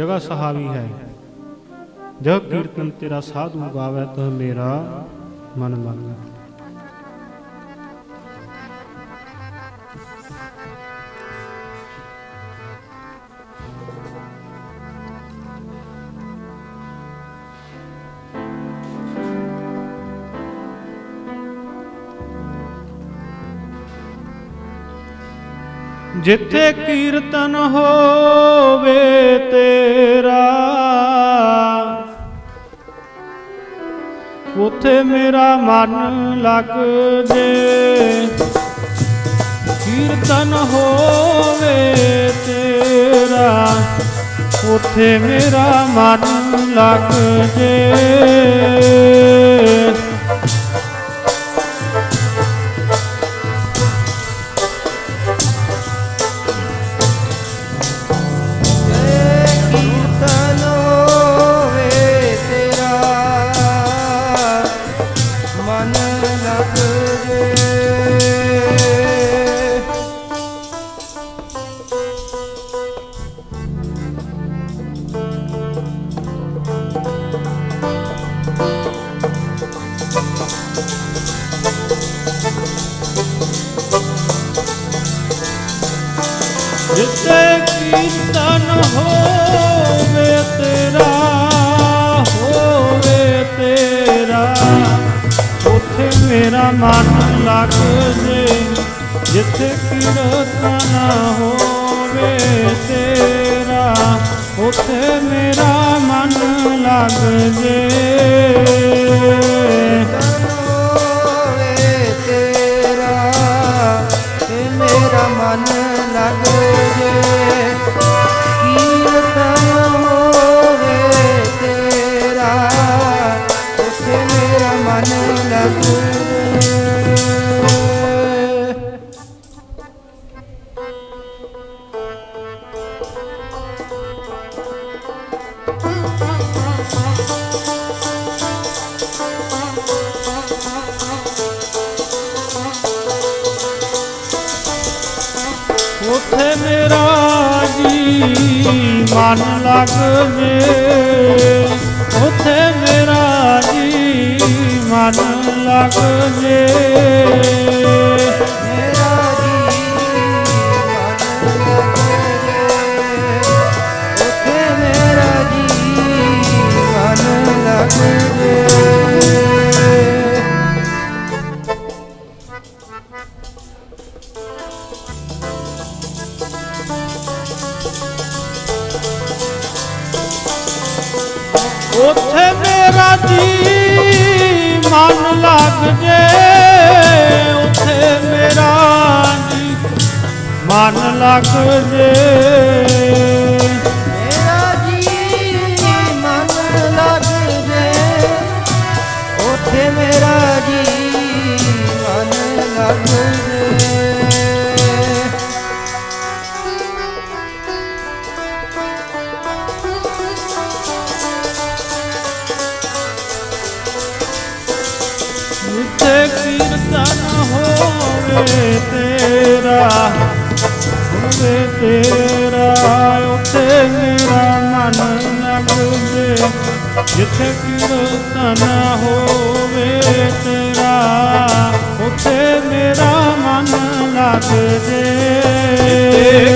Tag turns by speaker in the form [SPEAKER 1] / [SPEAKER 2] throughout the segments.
[SPEAKER 1] ਜਗਾ ਸਹਾਵੀ ਹੈ। ਜਗ ਕੀਰਤਨ ਤੇਰਾ ਸਾਧੂ ਗਾਵੇ ਤਹ ਮੇਰਾ ਮਨ ਲਾਗਾ ਜਿੱਥੇ ਕੀਰਤਨ ਹੋਵੇ ਤੇਰਾ। ਉਥੇ ਮੇਰਾ ਮਨ ਲੱਗ ਜੇ। ਕੀਰਤਨ ਹੋਵੇ ਤੇਰਾ, ਉਥੇ ਮੇਰਾ ਮਨ ਲੱਗ ਜੇ। ਜਿੱਥੇ ਕੀਰਤਨ ਹੋਵੇ ਤੇਰਾ ਹੋਵੇ ਤੇਰਾ। ਉੱਥੇ ਮੇਰਾ ਮਨ ਲੱਗ ਜੇ, ਜਿੱਥੇ ਕੀਰਤਨ ਹੋਵੇ ਤੇਰਾ, ਉੱਥੇ ਮੇਰਾ ਮਨ ਲੱਗ ਜੇ।
[SPEAKER 2] ਤਨ ਹੋਵੇ ਤੇਰਾ ਤੇ ਮੇਰਾ ਮਨ ਲੱਗ ਉਥੇ ਮੇਰਾ ਜੀ
[SPEAKER 1] ਮਨ ਲੱਗ ਜੇ ਉਥੇ ਮੇਰਾ ਜੀ ਮਨ ਲੱਗ ਜੇ
[SPEAKER 2] ਮੇਰਾ ਜੀ ਮਨ ਲੱਗ ਜੇ ਉਥੇ ਮੇਰਾ ਜੀ ਮਨ ਲੱਗ ਜੇ
[SPEAKER 1] ਉਥੇ ਮੇਰਾ ਜੀ ਮਨ ਲੱਗ ਜੇ। ਉਥੇ ਮੇਰਾ ਜੀ ਮਨ ਲੱਗ ਜੇ। ਜਿੱਥੇ ਕੀਰਤਨ ਹੋਵੇ ਤੇਰਾ ਹੋਵੇ ਤੇਰਾ, ਉੱਥੇ ਮੇਰਾ ਮਨ ਲੱਗ ਜੇ ਜਿੱਥੇ ਕੀਰਤਨ ਹੋਵੇ ਤੇਰਾ, ਉੱਥੇ ਮੇਰਾ ਮਨ ਲੱਗ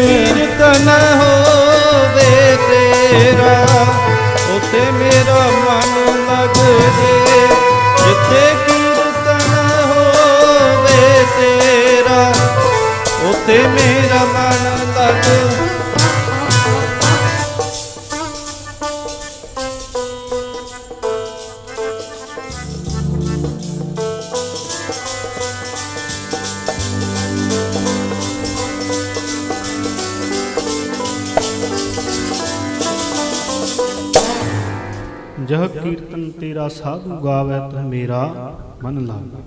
[SPEAKER 2] ਕੀਰਤਨ ਹੋਵੇ ਤੇਰਾ, ਉਥੇ ਮੇਰਾ ਮਨ ਲੱਗ ਜੇ ਜਿੱਥੇ ਉਥੇ ਮੇਰਾ ਮਨ ਲੱਗ
[SPEAKER 1] ਜਹ ਕੀਰਤਨ ਤੇਰਾ ਸਾਧੂ ਗਾਵੇ ਤਹ ਮੇਰਾ ਮਨ ਲਾਗਾ।